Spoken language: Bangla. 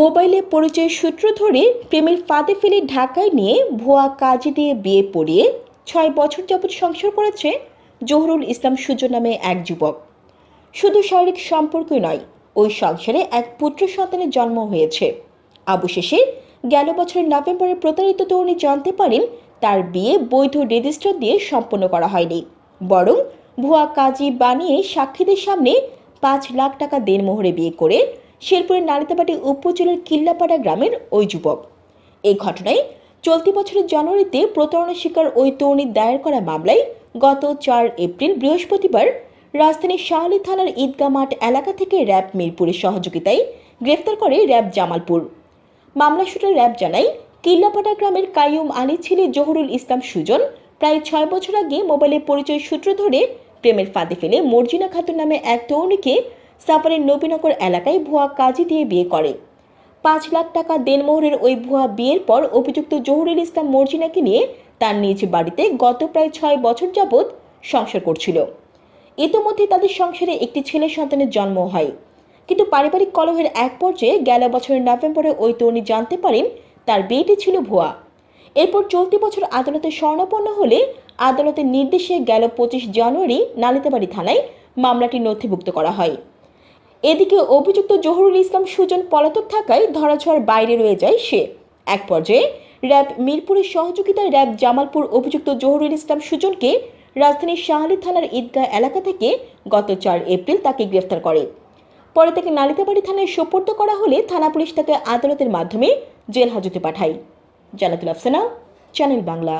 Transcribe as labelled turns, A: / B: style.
A: মোবাইলে পরিচয় সূত্র ধরে প্রেমের ফাঁদে ফেলে ঢাকায় নিয়ে ভুয়া কাজে দিয়ে বিয়ে পড়িয়ে ছয় বছর যাবৎ সংসার করেছে জহুরুল ইসলাম সুজন নামে এক যুবক। শুধু শারীরিক সম্পর্কই নয়, ওই সংসারে এক পুত্র সন্তানের জন্ম হয়েছে। অবশেষে গেল বছরের নভেম্বরে প্রতারিত তরুণী জানতে পারেন তার বিয়ে বৈধ রেজিস্টার দিয়ে সম্পন্ন করা হয়নি। বরং ভুয়া কাজী বানিয়ে সাক্ষীদের সামনে পাঁচ লাখ টাকা দেনমোহরে বিয়ে করে শেরপুরের নালিতাবাটি উপজেলার কিল্লাপাড়া গ্রামের ওই যুবক। এই ঘটনায় চলতি বছরের জানুয়ারিতে প্রতারণার শিকার ওই তরুণীর দায়ের করা মামলায় গত চার এপ্রিল বৃহস্পতিবার রাজধানীর শাহালি থানার ঈদগা মাঠ এলাকা থেকে র্যাব মিরপুরের সহযোগিতায় গ্রেফতার করে র্যাব জামালপুর। মামলা সূত্রে র্যাব জানায় কিল্লাপাটা গ্রামের কাইয়ুম আলী ছেলে জহুরুল ইসলাম সুজন প্রায় ছয় বছর আগে মোবাইলের পরিচয় সূত্র ধরে প্রেমের ফাঁদে ফেলে মর্জিনা খাতুন নামে এক তরুণীকে সাফারের নবীনগর এলাকায় ভুয়া কাজে দিয়ে বিয়ে করে। পাঁচ লাখ টাকা দেনমোহরের ওই ভুয়া বিয়ের পর অভিযুক্ত জহুরুল ইসলাম মর্জিনাকে নিয়ে তার নিজ বাড়িতে গত প্রায় ছয় বছর যাবৎ সংসার করছিল। ইতোমধ্যে তাদের সংসারে একটি ছেলে সন্তানের জন্ম হয়। কিন্তু পারিবারিক কলহের এক পর্যায়ে গেল বছরের নভেম্বরে ওই তরুণী জানতে পারেন তার বিয়েটি ছিল ভুয়া। এরপর চলতি বছর আদালতে স্বর্ণাপন্ন হলে আদালতের নির্দেশে গেল পঁচিশ জানুয়ারি নালিতাবাড়ি থানায় মামলাটি নথিভুক্ত করা হয়। এদিকে অভিযুক্ত জহুরুল ইসলাম সুজন পলাতক থাকায় ধরাছোঁয়ার বাইরে রয়ে যায় সে। এক পর্যায়ে র্যাব মিরপুরের সহযোগিতায় র্যাব জামালপুর অভিযুক্ত জহুরুল ইসলাম সুজনকে রাজধানীর শাহালি থানার ঈদগাহ এলাকা থেকে গত চার এপ্রিল তাকে গ্রেফতার করে। পরে তাকে নালিতাবাড়ি থানায় সোপর্দ করা হলে থানা পুলিশ তাকে আদালতের মাধ্যমে জেল হাজতে পাঠায়। জানাতুল আফসানা, চ্যানেল বাংলা।